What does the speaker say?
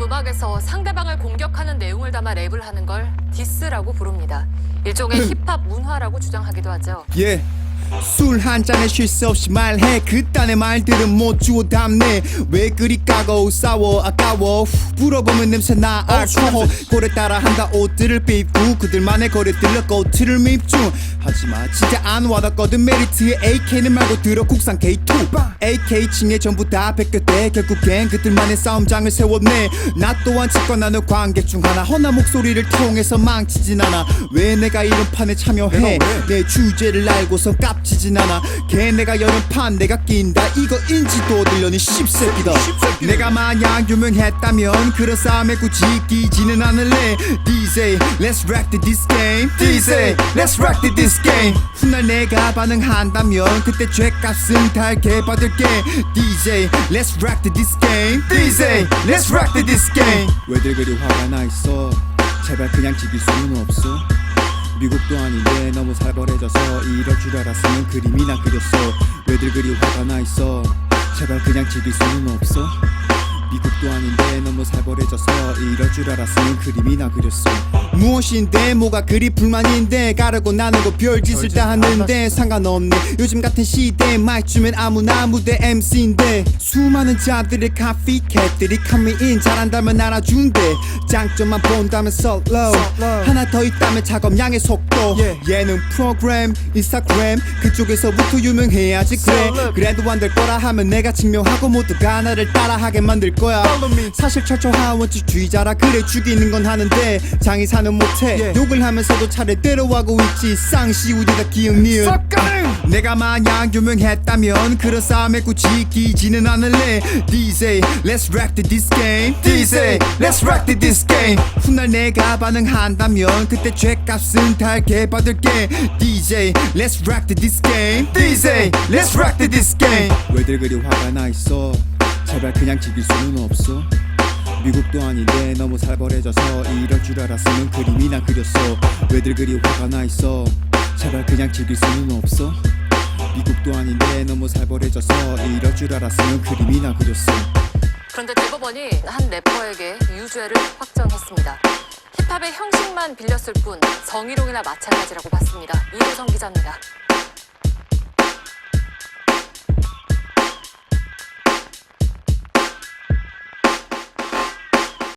음악에서 상대방을 공격하는 내용을 담아 랩을 하는 걸 디스라고 부릅니다. 일종의 힙합 문화라고 주장하기도 하죠. 예. 술 한 잔에 쉴 새 없이 말해. 그딴의 말들은 못 주워 담네. 왜 그리 까고 싸워 아까워? 후, 물어보면 냄새나 알코올 고래 따라 한다 옷들을 삐고 그들만의 거래 들려 꼬투를 밉중 하지마 진짜 안 와닿거든 메리트에 AK는 말고 들어 국산 K2 AK 층에 전부 다 벗겼대. 결국엔 그들만의 싸움장을 세웠네. 나 또한 직관하는 관객 중 하나. 허나 목소리를 통해서 망치진 않아. 왜 내가 이런 판에 참여해? 내 주제를 알고서 깝 치진 않아. 걔네가 여는 판 내가 낀다. 이거 인지도 들려니 씹새끼다. 내가 만약 유명했다면 그런 싸움에 굳이 끼지는 않을래. DJ Let's rock the this game. DJ Let's rock the this game. 훗날 내가 반응한다면 그때 죄값은 달게 받을게. DJ Let's rock the this game. DJ Let's rock the this game. 왜들 그리 화가 나 있어? 제발 그냥 즐길 수는 없어 미국도 아닌데 너무 살벌해져서 이럴 줄 알았으면 그림이나 그렸어. 왜들 그리 화가 나 있어? 제발 그냥 즐길 수는 없어 미국도 아닌데 너무 살벌해져서 이럴 줄 알았으면 그림이나 그렸어. 무엇인데 뭐가 그리 불만인데 가르고 나누고 별짓을 다 하는데 상관없네. 요즘 같은 시대에 마이크 주면 아무나 무대 MC인데 수많은 자들의 카피캣들이 카미인 잘한다면 알아준대. 장점만 본다면 솔로 하나 더 있다면 작업량의 속도. 예능 프로그램 인스타그램 그쪽에서부터 유명해야지 그래. 그래도 안 될 거라 하면 내가 증명하고 모두가 나를 따라하게 만들 거 야. 사실 철저하원칙 주의자라 그래 죽이는 건 하는데 장이 사는 못해. 욕을 하면서도 차례대로 하고 있지. 쌍시 우리가 기억 니은 내가 만약 유명했다면 그런 싸움에 굳이 끼지는 않을래. DJ Let's rock the this game. DJ Let's rock the this game. 훗날 내가 반응한다면 그때 죄값은 달게 받을게. DJ Let's rock the this game. DJ Let's rock the this game. 왜들 그리 화가 나 있어 제발 그냥 즐길 수는 없어 미국도 아닌데 너무 살벌해져서 이럴 줄 알았으면 그림이나 그렸어 왜들 그리 화가 나 있어 제발 그냥 즐길 수는 없어 미국도 아닌데 너무 살벌해져서 이럴 줄 알았으면 그림이나 그렸어 그런데 대법원이 한 래퍼에게 유죄를 확정했습니다. 힙합의 형식만 빌렸을 뿐 성희롱이나 마찬가지라고 봤습니다. 이호성 기자입니다.